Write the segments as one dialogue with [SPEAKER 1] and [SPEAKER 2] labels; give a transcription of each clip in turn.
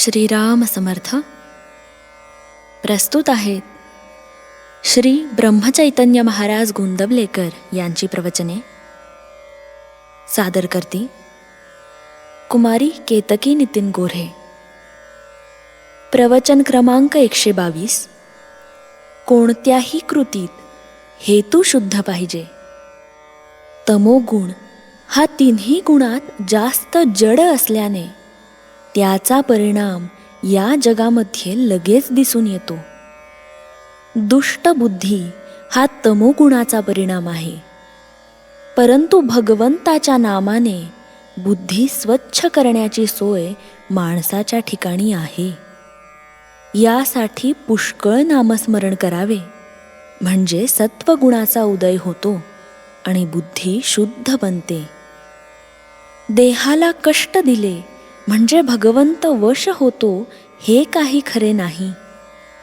[SPEAKER 1] श्रीराम समर्थ. प्रस्तुत आहेत श्री ब्रह्मचैतन्य महाराज गोंदवलेकर यांची प्रवचने. सादर करती कुमारी केतकी नितीन गोऱ्हे. प्रवचन क्रमांक एकशे बावीस. कोणत्याही कृतीत हेतू शुद्ध पाहिजे. तमोगुण हा तिन्ही गुणात जास्त जड असल्याने त्याचा परिणाम या जगामध्ये लगेच दिसून येतो. दुष्ट बुद्धी हा तमोगुणाचा परिणाम आहे. परंतु भगवंताच्या नामाने बुद्धी स्वच्छ करण्याची सोय माणसाच्या ठिकाणी आहे. यासाठी पुष्कळ नामस्मरण करावे म्हणजे सत्वगुणाचा उदय होतो आणि बुद्धी शुद्ध बनते. देहाला कष्ट दिले म्हणजे भगवंत वश होतो हे काही खरे नाही.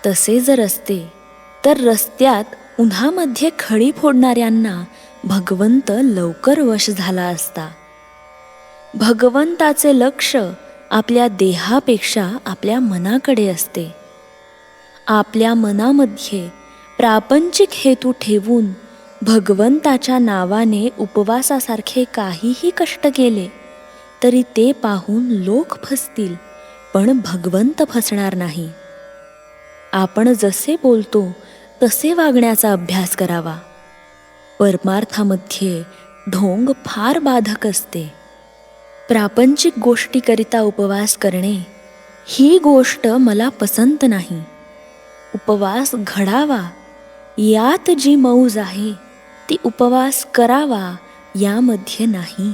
[SPEAKER 1] तसे जर असते तर रस्त्यात उन्हामध्ये खडी फोडणाऱ्यांना भगवंत लवकर वश झाला असता. भगवंताचे लक्ष आपल्या देहापेक्षा आपल्या मनाकडे असते. आपल्या मनामध्ये प्रापंचिक हेतू ठेवून भगवंताच्या नावाने उपवासासारखे काहीही कष्ट केले तरी ते पाहून लोक फसतील पण भगवंत फसणार नाही. आपण जसे बोलतो तसे वागण्याचा अभ्यास करावा. परमार्थामध्ये ढोंग फार बाधक असते. प्रापंचिक गोष्टीकरिता उपवास करणे ही गोष्ट मला पसंत नाही. उपवास घडावा यात जी मौज आहे ती उपवास करावा यामध्ये नाही.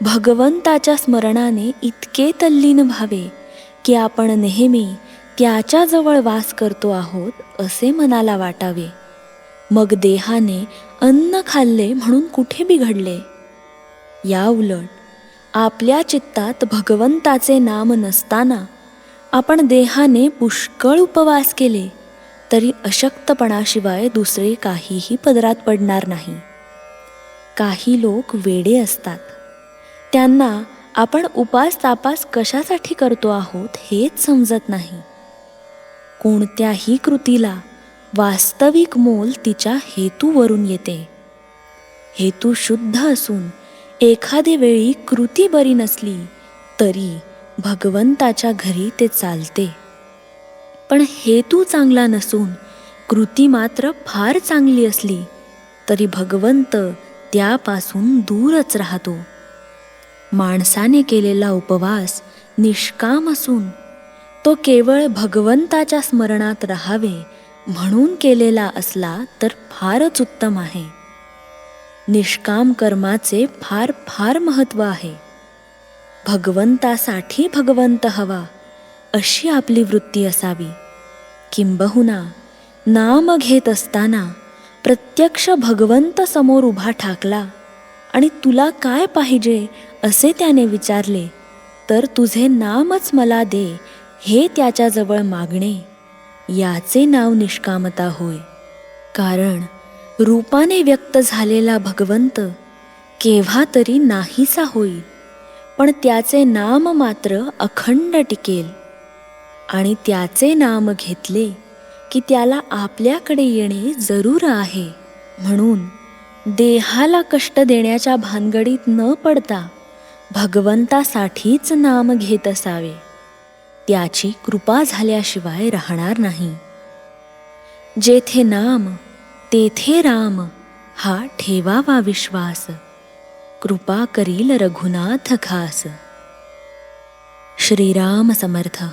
[SPEAKER 1] भगवंताच्या स्मरणाने इतके तल्लीन व्हावे की आपण नेहमी त्याच्याजवळ वास करतो आहोत असे मनाला वाटावे. मग देहाने अन्न खाल्ले म्हणून कुठे बिघडले? या उलट आपल्या चित्तात भगवंताचे नाम नसताना आपण देहाने पुष्कळ उपवास केले तरी अशक्तपणाशिवाय दुसरे काहीही पदरात पडणार नाही. काही लोक वेडे असतात. त्यांना आपण उपास तापास कशासाठी करतो आहोत हेच समजत नाही. कोणत्याही कृतीला वास्तविक मोल तिच्या हेतूवरून येते. हेतू शुद्ध असून एखादी वेळी कृती बरी नसली तरी भगवंताच्या घरी ते चालते. पण हेतू चांगला नसून कृती मात्र फार चांगली असली तरी भगवंत त्यापासून दूरच राहतो. माणसाने केलेला उपवास निष्काम असून तो केवळ भगवंताच्या स्मरणात राहावे म्हणून केलेला असला तर फारच उत्तम आहे. निष्काम कर्माचे फार फार महत्त्व आहे. भगवंतासाठी भगवंत हवा अशी आपली वृत्ती असावी. किंबहुना नाम घेत असताना प्रत्यक्ष भगवंत समोर उभा ठाकला आणि तुला काय पाहिजे असे त्याने विचारले तर तुझे नामच मला दे हे त्याच्याजवळ मागणे. याचे नाव निष्कामता होय. कारण रूपाने व्यक्त झालेला भगवंत केव्हा तरी नाहीसा होईल पण त्याचे नाम मात्र अखंड टिकेल. आणि त्याचे नाम घेतले की त्याला आपल्याकडे येणे जरूर आहे म्हणून देहाला कष्ट देण्याच्या भानगडीत न पडता भगवंतासाठीच नाम घेत असावे. त्याची कृपा झाल्याशिवाय राहणार नाही. जेथे नाम तेथे राम हा ठेवावा विश्वास. कृपा करील रघुनाथ खास. श्रीराम समर्थ.